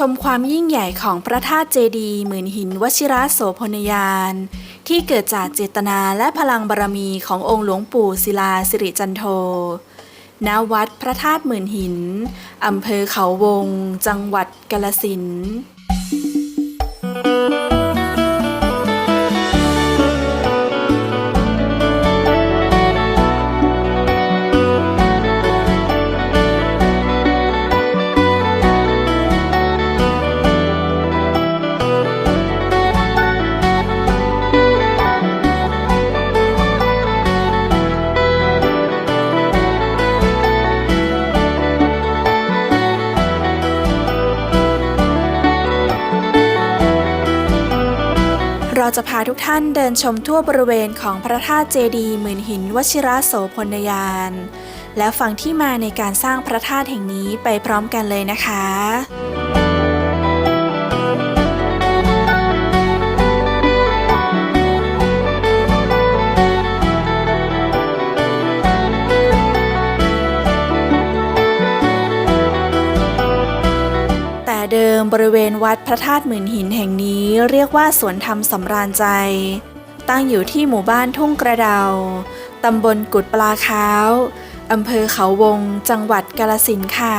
ชมความยิ่งใหญ่ของพระธาตุเจดีย์หมื่นหินวชิระโสพนยาน ที่เกิดจากเจตนาและพลังบารมีขององค์หลวงปู่ศิลาสิริจันโท ณ วัดพระธาตุหมื่นหิน อำเภอเขาวง จังหวัดกาลสินธุ์ เราจะพาทุกท่านเดินชมทั่วบริเวณของพระธาตุเจดีย์หมื่นหินวชิระโสพลยาน และฟังที่มาในการสร้างพระธาตุแห่งนี้ไปพร้อมกันเลยนะคะ มบริเวณวัดพระธาตุหมื่นหินแห่งนี้เรียกว่าสวนธรรมสำราญใจ ตั้งอยู่ที่หมู่บ้านทุ่งกระเดา ตำบลกุดปลาค้าวอำเภอเขาวง จังหวัดกาลสินค่ะ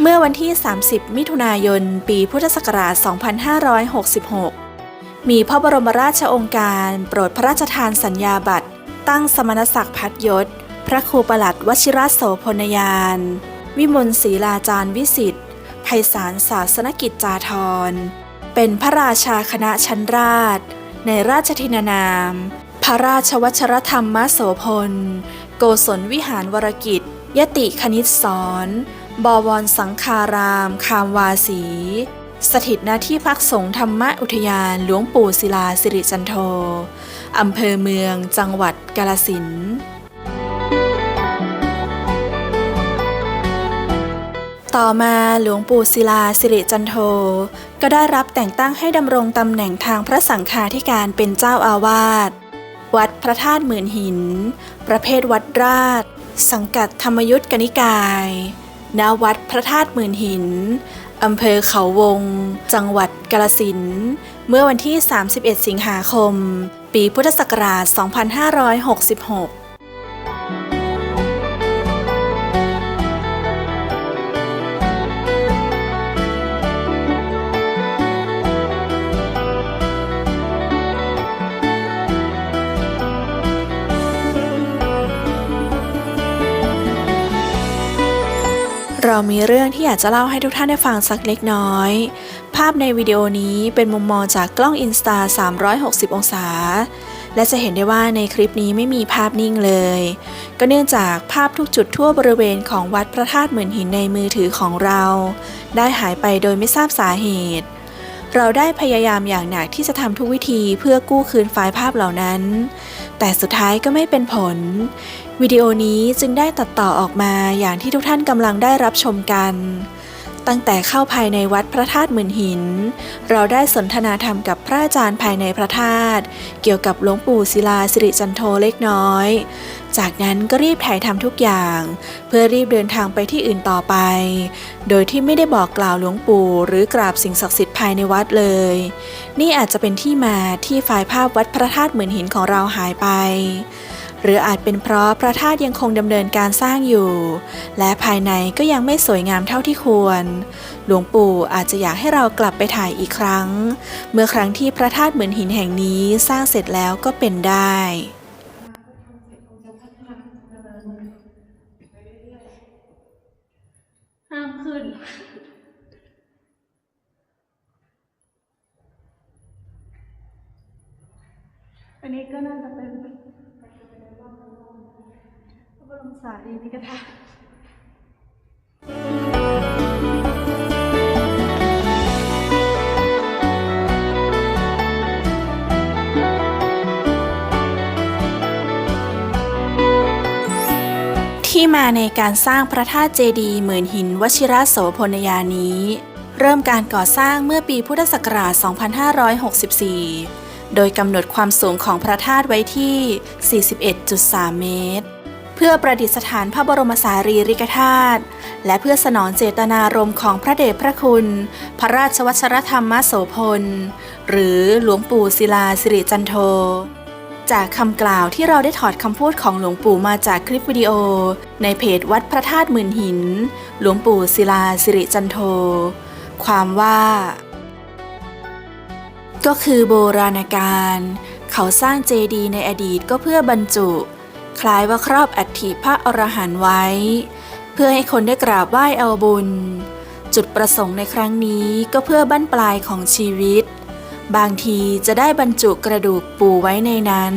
เมื่อวันที่ 30 มิถุนายน ปีพุทธศักราช 2566 มีพระบรมราชองค์การโปรดพระราชทานสัญญาบัตร ตั้งสมณศักดิ์พัดยศ พระครูประหลัดวชิรโสพลยาน วิมลศรีลาจารย์วิสิทธิ์ ไพศาลศาสนกิจจาธร เป็นพระราชาคณะชั้นราช ในราชทินานาม พระราชวัชรธรรมโสพล โกศลวิหารวรกิจ ยติคณิตสอนบวรสังคาราม คามวาสี สถิตณที่พักสงฆ์ธรรมอุทยานหลวงปู่ศิลาสิริจันโท อำเภอเมืองจังหวัดกาลสินธุ์ ต่อมาหลวงปู่ศิลาสิริจันโท ก็ได้รับแต่งตั้งให้ดำรงตำแหน่งทางพระสังฆาธิการเป็นเจ้าอาวาส วัดพระธาตุหมื่นหิน ประเภทวัดราช สังกัดธรรมยุทธกนิกายณวัดพระธาตุหมื่นหิน อำเภอเขาวง จังหวัดกาลสิน เมื่อวันที่ 31 สิงหาคม ปีพุทธศักราช 2566 เรามีเรื่องที่อยากจะเล่าให้ทุกท่านได้ฟังสักเล็กน้อย ภาพในวิดีโอนี้เป็นมุมมองจากกล้อง Insta 360 องศา และจะเห็นได้ว่าในคลิปนี้ไม่มีภาพนิ่งเลย ก็เนื่องจากภาพทุกจุดทั่วบริเวณของวัดพระธาตุเหมือนหินในมือถือของเรา ได้หายไปโดยไม่ทราบสาเหตุ เราได้พยายามอย่างหนักที่จะทำทุกวิธีเพื่อกู้คืนไฟล์ภาพเหล่านั้น แต่สุดท้ายก็ไม่เป็นผล วิดีโอนี้จึงได้ตัดต่อออกมาอย่างที่ทุกท่านกำลังได้รับชมกัน ตั้งแต่เข้าภายในวัดพระธาตุหมื่นหิน เราได้สนทนาธรรมกับพระอาจารย์ภายในพระธาตุเกี่ยวกับหลวงปู่ศิลาสิริจันโทเล็กน้อย จากนั้นก็รีบถ่ายทำทุกอย่าง เพื่อรีบเดินทางไปที่อื่นต่อไป โดยที่ไม่ได้บอกกล่าวหลวงปู่หรือกราบสิ่งศักดิ์สิทธิ์ภายในวัดเลย นี่อาจจะเป็นที่มาที่ไฟล์ภาพวัดพระธาตุเหมือนหินของเราหายไป หรืออาจเป็นเพราะพระธาตุยังคงดำเนินการสร้างอยู่ และภายในก็ยังไม่สวยงามเท่าที่ควร หลวงปู่อาจจะอยากให้เรากลับไปถ่ายอีกครั้ง เมื่อครั้งที่พระธาตุเหมือนหินแห่งนี้สร้างเสร็จแล้วก็เป็นได้ห้ามขึ้นอันนี้ก็น่าจะเป็น ระบรมสารีริกธาตุที่มาในการสร้างพระธาตุเจดีย์หมื่นหินวชิระโสพลยานี้ เริ่มการก่อสร้างเมื่อปีพุทธศักราช 2564 โดยกำหนดความสูงของพระธาตุไว้ที่ 41.3 เมตร พื่อประดิษฐานพระบรมสารีริกธาตุและเพื่อสนองเจตนารมณ์ของพระเดชพระคุณ พระราชวัชรธรรมโสพล หรือหลวงปู่ศิลาสิริจันโท จากคำกล่าวที่เราได้ถอดคำพูดของหลวงปู่มาจากคลิปวิดีโอ ในเพจวัดพระธาตุหมื่นหิน หลวงปู่ศิลาสิริจันโท ความว่า ก็คือโบราณการเขาสร้างเจดีย์ในอดีตก็เพื่อบรรจุ คล้ายว่าครอบอัฐิพระอรหันต์ไว้ เพื่อให้คนได้กราบไหว้เอาบุญ จุดประสงค์ในครั้งนี้ก็เพื่อบั้นปลายของชีวิต บางทีจะได้บรรจุกระดูกปู่ไว้ในนั้น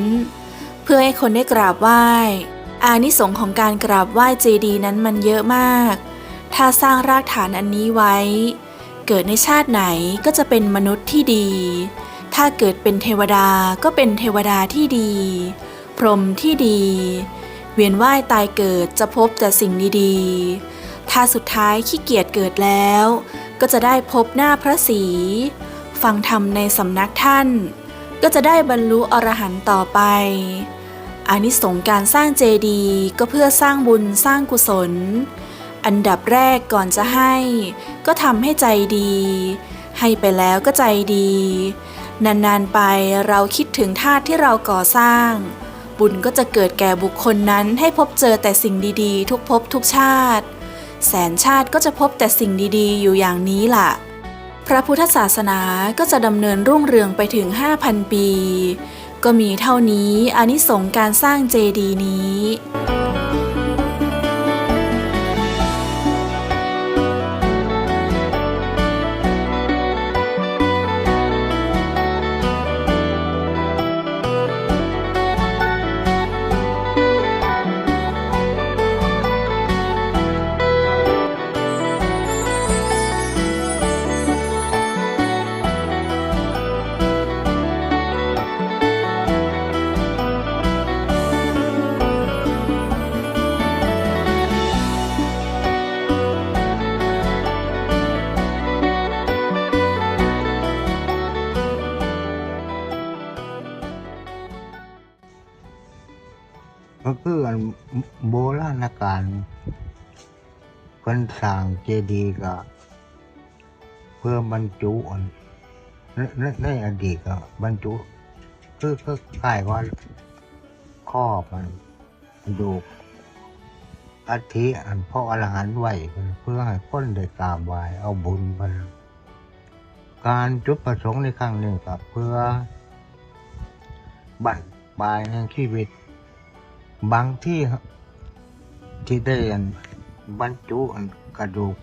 เพื่อให้คนได้กราบไหว้ อานิสงส์ของการกราบไหว้เจดีย์นั้นมันเยอะมาก ถ้าสร้างรากฐานอันนี้ไว้ เกิดในชาติไหนก็จะเป็นมนุษย์ที่ดี ถ้าเกิดเป็นเทวดาก็เป็นเทวดาที่ดี พรหมที่ดี เวียนว่ายตายเกิดจะพบแต่สิ่งดีๆ ถ้าสุดท้ายขี้เกียจเกิดแล้ว ก็จะได้พบหน้าพระศรีฟังธรรมในสำนักท่าน ก็จะได้บรรลุอรหันต์ต่อไปอานิสงส์การสร้างเจดีย์ก็เพื่อสร้างบุญสร้างกุศล อันดับแรกก่อนจะให้ ก็ทำให้ใจดี ให้ไปแล้วก็ใจดี นานๆไปเราคิดถึงธาตุที่เราก่อสร้าง บุญก็จะเกิดแก่บุคคลนั้นให้พบเจอแต่สิ่งดีๆ ทุกภพทุกชาติ แสนชาติก็จะพบแต่สิ่งดีๆ อยู่อย่างนี้ล่ะ พระพุทธศาสนาก็จะดำเนินรุ่งเรืองไปถึง 5,000 ปี ก็มีเท่านี้อานิสงส์การสร้างเจดีย์นี้ ก็คืออันโบราณการคนสร้างเจดีย์ก็เพื่อบรรจุอันในในในอดีตก็บรรจุคือคือคล้ายว่าครอบมันดูอัฐิอันพ่ออรหันต์ไว้เพื่อให้คนได้กราบไหวเอาบุญมันการจุดประสงค์ในครั้งนี้ก็เพื่อบั้นปลายแห่งชีวิต บางที่ที่ได้อันบรรจุกระดูก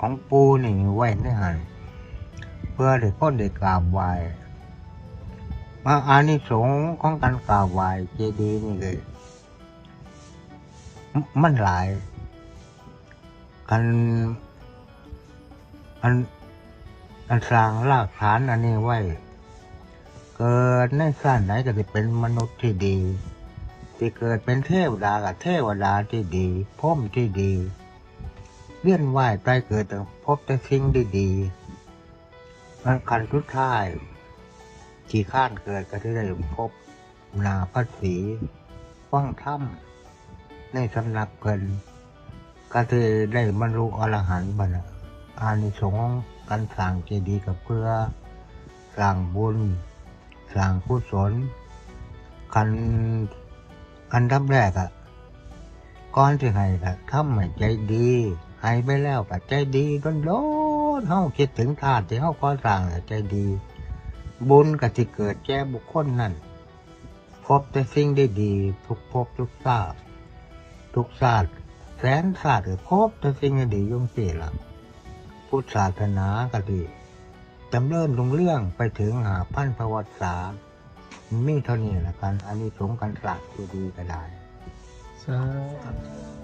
ของปูนี่ไว้ในหันเพื่อได้คนได้กราบไหว้มาอานิสงส์ของการกราบไหว้เจดีย์นี่เลยมมันหลายกันอันอันสร้างรากฐานอันนี้ไว้ เกิดในชาติไหนก็จะเป็นมนุษย์ที่ดี ที่เกิดเป็นเทวดากับเทวดาที่ดีพรมที่ดีเลี่ยนไหวใต้เกิดแต่พบแต่สิ่งดีๆมันคันทุดท้ายที่ข้านเกิดก็ที่ได้พบนาพระศรีฟังถ้ำในสำนักเพิ่นก็ที่ได้บรรลุอรหันต์บัดนอานิสงส์การสร้างเจดีย์กับเพื่อสร้างบุญสร้างกุศลกัน อันดับแรกอะก่อนที่ให้ก็ทำให้ใจดีให้ไปแล้วก็ใจดีร้นร้อนเฮาคิดถึงธาตุที่เฮาก่อสร้างน่ใจดี บุญก็ที่เกิดแก่บุคคลนั้นพบแต่สิ่งได้ดีทุกภพทุกชาติทุกชาติแสนชาติก็พบแต่สิ่งดีๆอยุ่งสิล่ะพุทธศาสนาก็ดีจำเริญลงเรื่องไปถึงหาพันประวัติศาสตร์ มีเท่านี้ละกันอันนี้สงกันสลักดีก็ได้สาธุ